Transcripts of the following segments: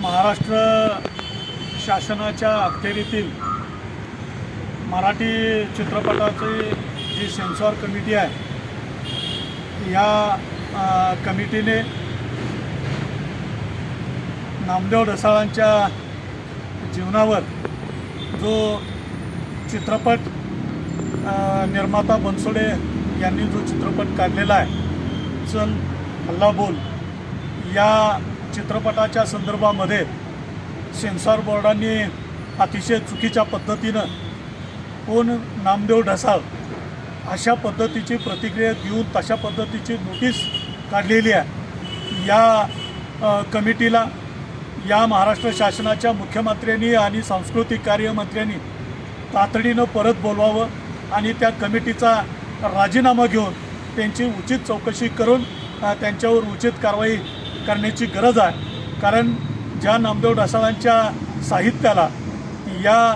महाराष्ट्र शासनाच्या अखेरीतील मराठी चित्रपटाची जी censor committee आहे या कमिटीने नामदेव ढसाळांच्या जीवनावर जो चित्रपट निर्माता बनसोडे यांनी जो चित्रपट काढलेला आहे चल हल्ला बोल. या चित्रपटाच्या संदर्भामध्ये सेन्सॉर बोर्डाने अतिशय चुकीच्या पद्धतीनं कोण नामदेव ढसाळ अशा पद्धतीची प्रतिक्रिया देऊन तशा पद्धतीची नोटीस काढलेली आहे. या कमिटीला या महाराष्ट्र शासनाच्या मुख्यमंत्र्यांनी आणि सांस्कृतिक कार्यमंत्र्यांनी तातडीनं परत बोलवावं आणि त्या कमिटीचा राजीनामा घेऊन त्यांची उचित चौकशी करून त्यांच्यावर उचित कारवाई करण्याची गरज आहे. कारण ज्या नामदेव ढसाळांच्या साहित्याला या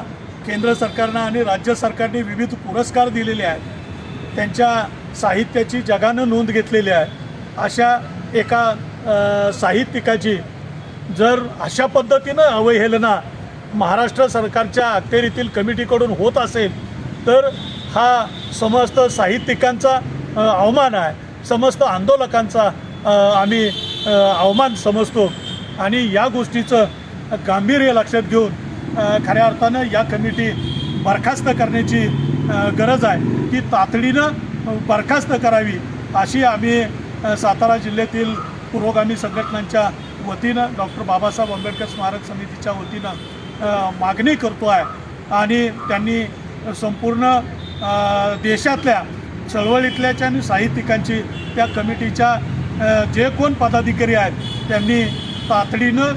केंद्र सरकारनं आणि राज्य सरकारने विविध पुरस्कार दिलेले आहेत त्यांच्या साहित्याची जगानं नोंद घेतलेली आहे. अशा एका साहित्यिकाची जर अशा पद्धतीनं अवहेलना महाराष्ट्र सरकारच्या अखेरीतील कमिटीकडून होत असेल तर हा समस्त साहित्यिकांचा अवमान आहे. समस्त आंदोलकांचा आम्ही अ, अवमान समजतो. आणि या गोष्टीचं गांभीर्य लक्षात घेऊन खऱ्या अर्थानं या कमिटी बरखास्त करण्याची गरज आहे. ती तातडीनं बरखास्त करावी अशी आम्ही सातारा जिल्ह्यातील पुरोगामी संघटनांच्या वतीनं डॉक्टर बाबासाहेब आंबेडकर स्मारक समितीच्या वतीनं मागणी करतो आहे. आणि त्यांनी संपूर्ण देशातल्या चळवळीतल्याच्या आणि साहित्यिकांची त्या कमिटीच्या जे कोण पदाधिकारी आहेत त्यांनी तातडीनं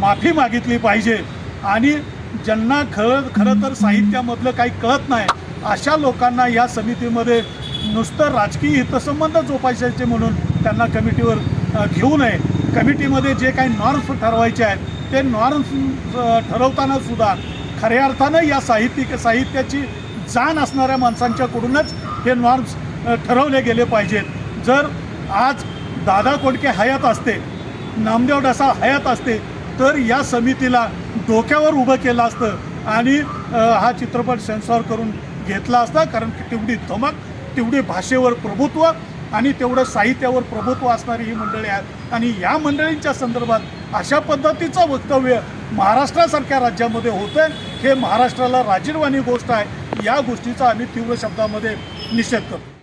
माफी मागितली पाहिजे. आणि ज्यांना खरं खरं तर साहित्यामधलं काही कळत नाही अशा लोकांना या समितीमध्ये नुसतं राजकीय हितसंबंध जोपासायचे म्हणून त्यांना कमिटीवर घेऊ नये. कमिटीमध्ये जे काही नॉर्म्स ठरवायचे आहेत ते नॉर्म्स ठरवताना सुद्धा खऱ्या अर्थानं या साहित्यिक साहित्याची जाण असणाऱ्या माणसांच्याकडूनच हे नॉर्म्स ठरवले गेले पाहिजेत. जर आज दादा कोडके हयात असते नामदेव डसा हयात असते तर या समितीला डोक्यावर उभं केलं असतं आणि हा चित्रपट सेन्सॉर करून घेतला असता कारण की तेवढी धमक तेवढी भाषेवर प्रभुत्व आणि तेवढं साहित्यावर प्रभुत्व असणारी ही मंडळी आहेत आणि या मंडळींच्या संदर्भात अशा पद्धतीचं वक्तव्य महाराष्ट्रासारख्या राज्यामध्ये होतं हे महाराष्ट्राला राजीरवाणी गोष्ट आहे. या गोष्टीचा आम्ही तीव्र शब्दामध्ये निषेध करतो.